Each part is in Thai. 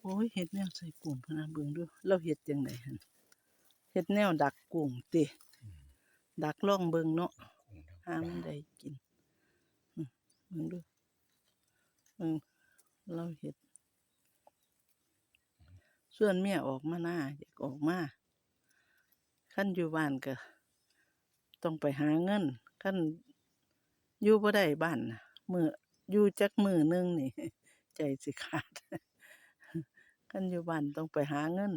โอ้ยเฮ็ดแนวใส่กุ้งพนะเบิ่งดูเราเฮ็ดจังไดหั่นเฮ็ดแนวดักกุ้งติดักล่องเบิ่งเนาะหามันได้กินเบิ่งดูเบิ่งเราเฮ็ด ส่วนเมียออกมาหน้าอยากออกมาคันอยู่บ้านก็ต้องไปหาเงินคันอยู่บ่ได้บ้านน่ะมื้อ อยู่จักมือหนึงนี่ ใจสิขาดคันอยู่บ้านต้องไปหาเงิน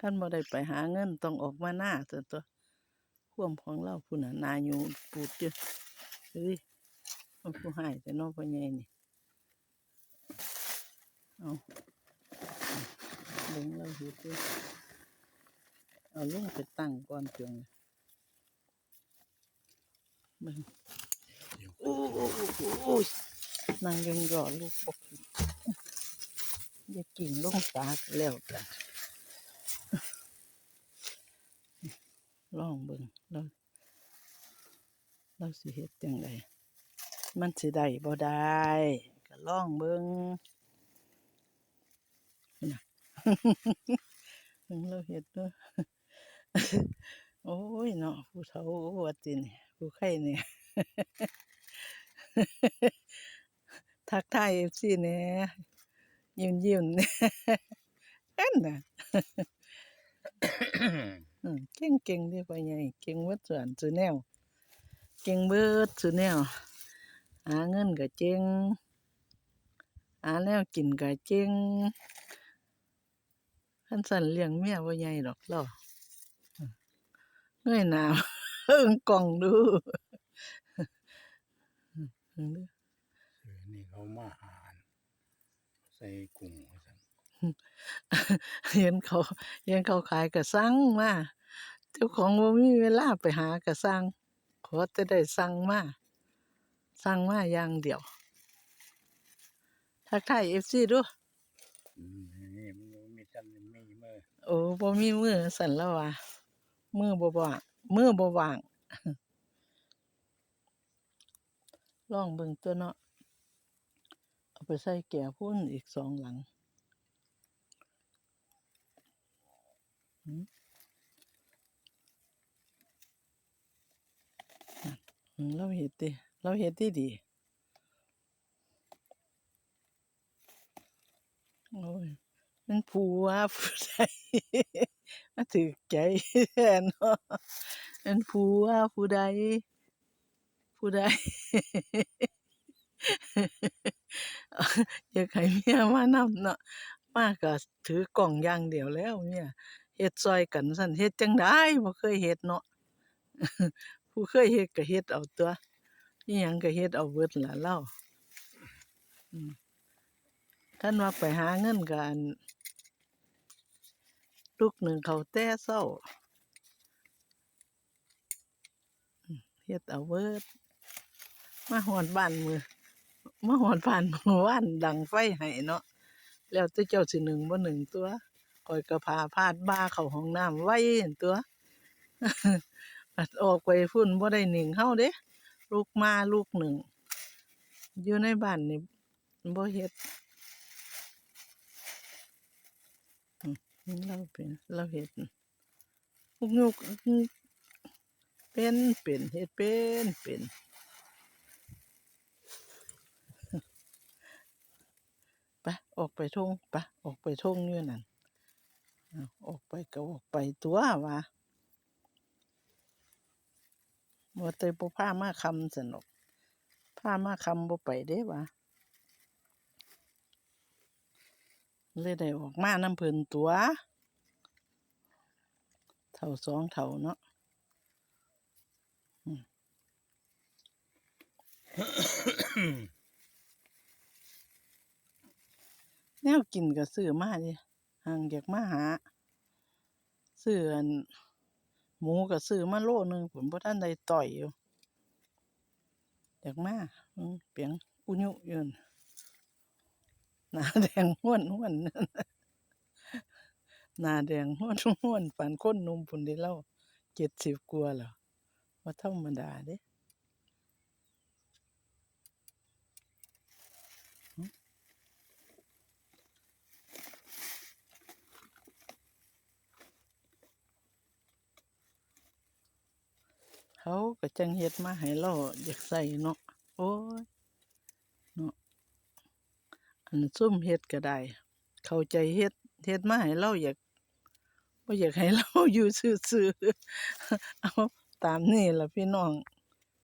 คันบ่ได้ไปหาเงินต้องออกมาหน้าซั่นตัวควมของเราพุ่นน่ะนาอยู่ปูดอยู่เฮ้ยมันผู้ให้แต่นองพ่อใหญ่นี่เอาเบิ่งเราเฮ็ดอยู่เอาลงไปตั้งก่อนเพียงเบิ่งเดี๋ย อู้อู้นั่งยังรอลูกบกอยู่ากิ่งลงตาก็แล้วกันลองเบิ่งเราเราสิเฮ็ดจังไดมันสิได้บ่ได้ก็ลองเบิ่งน่ะเบิ่งเราเฮ็ดเด้อโอ้ยเนาะผู้เฒ่าว่าตินี่ผู้ไข้นี่ ทักทาย FC แหน่ยิ้มๆแหน่อันน่ะอืมเก่งๆเด้พ่อใหญ่เก่งเบิดส่วนซุแนว เก่งเบิดซุแนว หาเงินก็เจ๋งหาแนวกินก็เจ๋งคันสันเลี้ยงเมียบ่ใหญ่ดอกเรอเงยหน้าเบิ่งกล้องดู อืมเบิ่งดูเออนี่เขามาหารใส่กุ้งว่าซั่นเห็นเขาเห็นเขาขายก็สั่งมาเจ้าของบ่มีเวลาไปหาก็สั่งขอแต่ได้สั่งมาสั่งมาอย่างเดียวทักทาย FC ดูอืมนี่มันมีจันมีมือโอ้บ่มีมือสั่นแล้วว่ามือบ่ว่างมือบ่ว่าง ล่องเบิ่งตัวเนาะเอาไปใส่แก่พุ่นอีกสองหลังหืมเราเฮ็ดติเราเฮ็ดดีดีโอ้ยมันผัวผู้ใดมาถือใจแทนเนาะเป็นผัวผู้ใด ผู้ใดอยากให้เมียมานำเนาะมาก็ถือกล่องอย่างเดียวแล้วเมียเฮ็ดซอยกันซั่นเฮ็ดจังได๋บ่เคยเฮ็ดเนาะผู้เคยเฮ็ดก็เฮ็ดเอาตัวอิหยังก็เฮ็ดเอาเบิดล่ะเราอืมคันว่าไปหาเงินกันลูกหนึ่งเขาแต่เช้าเฮ็ดเอาเบิด มาฮอดบ้านมือมาฮอดบ้านมื้อวานดังไฟให้เนาะแล้วแต่เจ้าสิหนึ่งบ่หนึ่งตัวข้อยก็พาพาดบ้าเข้าห้องน้ำไว้หั่นตัวอัดออกไปพุ่นบ่ได้หนึ่งเฮาเด้ลูกมาลูกหนึ่ง อยู่ในบ้านนี่บ่เฮ็ดเราเป็นเราเฮ็ดลูกยุกเป็นเป็นเฮ็ดเป็นเป็น ไปออกไปทุ่งไปออกไปทุ่งอยู่นั่นออกไปก็ออกไปตัวว่าว่าแต่บ่พามาคำสนุกพามาคำบ่ไปเด้ว่าเลยได้ออกมาน้ำเพลินตัว เท่าสองเท่าเนาะอืม แนวกินก็ซื้อมาดิห่างอยากมาหาซื้ออันหมูก็ซื้อมาโลหนึงผมบ่ทันได้ต่อยอยู่อยากมาอืมเปียงอุยุยู่นั่นหน้าแดงห้วนห้วนหน้าแดงห้วนห้วนปานคนนุ่มพุ่นเด้เรา70กว่าแล้วบ่ธรรมดาเด้ เขาก็จังเฮ็ดมาให้เราอยากใส่เนาะโอ้ยเนาะอันซุ่มเฮ็ดก็ได้ เข้าใจเฮ็ดเฮ็ดมาให้เราอยากบ่อยากให้เราอยู่ซื่อๆเอาตามนี้ล่ะพี่น้อง